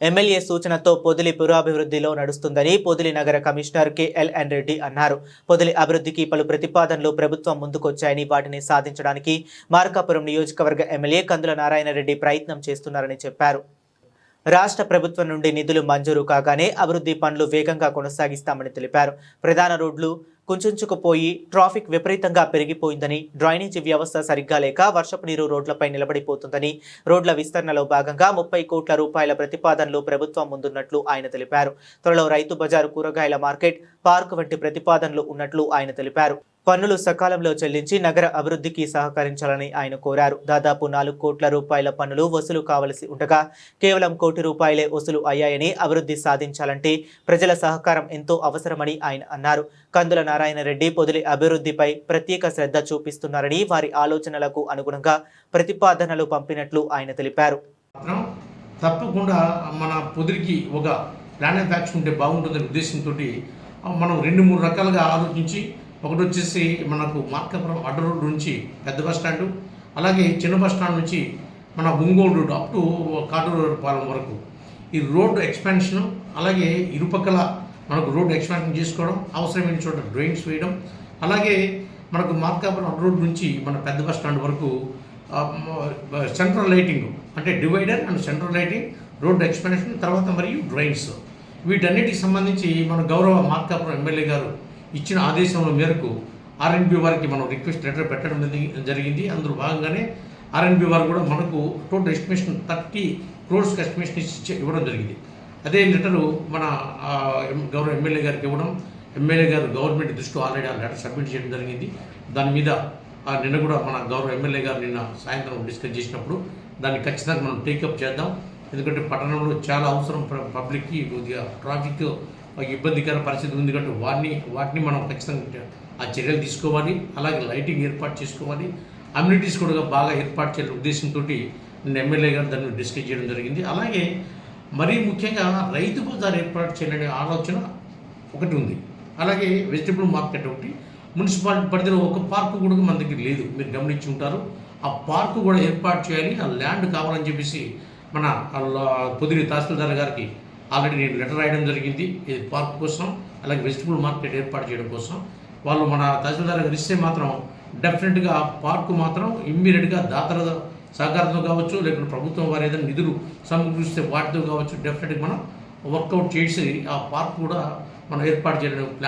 MLA సూచనతో Podili పురాభివృద్ధిలో నడుస్తుందని పొదిలి నగర commissioner కెఎల్ఎన్ Reddy అన్నారు. పొదిలి అభివృద్ధికి పలు ప్రతిపాదనలు ప్రభుత్వం ముందుకొచ్చాయని వాటిని సాధించడానికి మార్కాపురం నియోజకవర్గ ఎమ్మెల్యే కందుల నారాయణ రెడ్డి ప్రయత్నం చేస్తున్నారని చెప్పారు. రాష్ట్ర ప్రభుత్వం నుండి నిధులు మంజూరు కాగానే అభివృద్ధి పనులు వేగంగా కొనసాగిస్తామని తెలిపారు. ప్రధాన రోడ్లు కుంచుకుపోయి ట్రాఫిక్ విపరీతంగా పెరిగిపోయిందని డ్రైనేజీ వ్యవస్థ సరిగ్గా లేక వర్షపు నీరు రోడ్లపై నిలబడిపోతుందని రోడ్ల విస్తరణలో భాగంగా ముప్పై కోట్ల రూపాయల ప్రతిపాదనలు ప్రభుత్వం ముందున్నట్లు ఆయన తెలిపారు. త్వరలో రైతు బజారు కూరగాయల మార్కెట్ పార్క్ వంటి ప్రతిపాదనలు ఉన్నట్లు ఆయన తెలిపారు. పన్నులు సకాలంలో చెల్లించి నగర అభివృద్ధికి సహకరించాలని ఆయన కోరారు. దాదాపు నాలుగు కోట్ల రూపాయల పన్నులు వసూలు కావలసి ఉండగా కేవలం కోటి రూపాయలే వసూలు అయ్యాయని అభివృద్ధి సాధించాలంటే ప్రజల సహకారం ఎంతో అవసరమని ఆయన అన్నారు. కందుల నారాయణ రెడ్డి పొదిలి అభివృద్ధిపై ప్రత్యేక శ్రద్ధ చూపిస్తున్నారని వారి ఆలోచనలకు అనుగుణంగా ప్రతిపాదనలు పంపినట్లు ఆయన తెలిపారు. తప్పకుండా మన పొదిరికి ఒక ప్లాన్ ఆఫ్ యాక్షన్ ఉంటే బాగుంటుందనే ఉద్దేశంతో మనం రెండు మూడు రకాలుగా ఆలోచించి ఒకటి వచ్చేసి మనకు మార్కాపురం అడ్డ రోడ్ నుంచి పెద్ద బస్ స్టాండ్ అలాగే చిన్న బస్ స్టాండ్ నుంచి మన Ongole road up to Katuru Palem వరకు. ఈ రోడ్డు ఎక్స్పాన్షన్ అలాగే ఇరుపక్కల మనకు రోడ్డు ఎక్స్పాన్షన్ చేసుకోవడం అవసరమైన చోట డ్రైన్స్ వేయడం అలాగే మనకు మార్కాపురం అడ్డ రోడ్ నుంచి మన పెద్ద బస్ స్టాండ్ వరకు సెంట్రల్ లైటింగ్ అంటే divider and central lighting road expansion తర్వాత మరియు డ్రైన్స్. వీటన్నిటికి సంబంధించి మన గౌరవ మార్కాపురం ఎమ్మెల్యే గారు ఇచ్చిన ఆదేశంలో మేరకు ఆర్ఎన్బి వారికి మనం రిక్వెస్ట్ లెటర్ పెట్టడం జరిగింది. అందులో భాగంగానే ఆర్ఎన్బి వారు కూడా మనకు total estimation thirty crores estimation ఇచ్చి ఇవ్వడం జరిగింది. అదే లెటరు మన ఎం- గౌరవ ఎమ్మెల్యే గారికి ఇవ్వడం ఎమ్మెల్యే గారు గవర్నమెంట్ దృష్టిలో ఆల్రెడీ ఆ లెటర్ సబ్మిట్ చేయడం జరిగింది. దాని మీద ఆ, నిన్న కూడా మన గౌరవ ఎమ్మెల్యే గారు నిన్న సాయంత్రం డిస్కస్ చేసినప్పుడు దాన్ని ఖచ్చితంగా మనం టేకప్ చేద్దాం. ఎందుకంటే పట్టణంలో చాలా అవసరం పబ్లిక్కి కొద్దిగా ట్రాఫిక్ ఇబ్బందికర పరిస్థితి ఉంది కాబట్టి వాటిని వాటిని మనం ఖచ్చితంగా ఆ చర్యలు తీసుకోవాలి. అలాగే లైటింగ్ ఏర్పాటు చేసుకోవాలి. అమ్యూనిటీస్ కూడా బాగా ఏర్పాటు చేయాలి ఉద్దేశంతో నేను ఎమ్మెల్యే గారు దాన్ని డిస్కస్ చేయడం జరిగింది. అలాగే మరీ ముఖ్యంగా రైతు బజార్ ఏర్పాటు చేయాలనే ఆలోచన ఒకటి ఉంది. అలాగే వెజిటబుల్ మార్కెట్ ఒకటి. మున్సిపాలిటీ పరిధిలో ఒక పార్కు కూడా మన దగ్గర లేదు. మీరు గమనించి ఉంటారు. ఆ పార్కు కూడా ఏర్పాటు చేయాలి. ఆ ల్యాండ్ కావాలని చెప్పేసి మన పొదిరి తహసీల్దార్ గారికి ఆల్రెడీ నేను లెటర్ రాయడం జరిగింది. ఇది పార్క్ కోసం అలాగే వెజిటబుల్ మార్కెట్ ఏర్పాటు చేయడం కోసం. వాళ్ళు మన తహసీల్దార్ గారు ఇస్తే మాత్రం డెఫినెట్గా ఆ పార్కు మాత్రం ఇమ్మీడియట్గా దాతల సహకారంతో కావచ్చు లేకుంటే ప్రభుత్వం వారు ఏదైనా నిధులు సమకూరిస్తే వాటితో కావచ్చు డెఫినెట్గా మనం వర్కౌట్ చేసి ఆ పార్క్ కూడా మనం ఏర్పాటు చేయడం ప్లాన్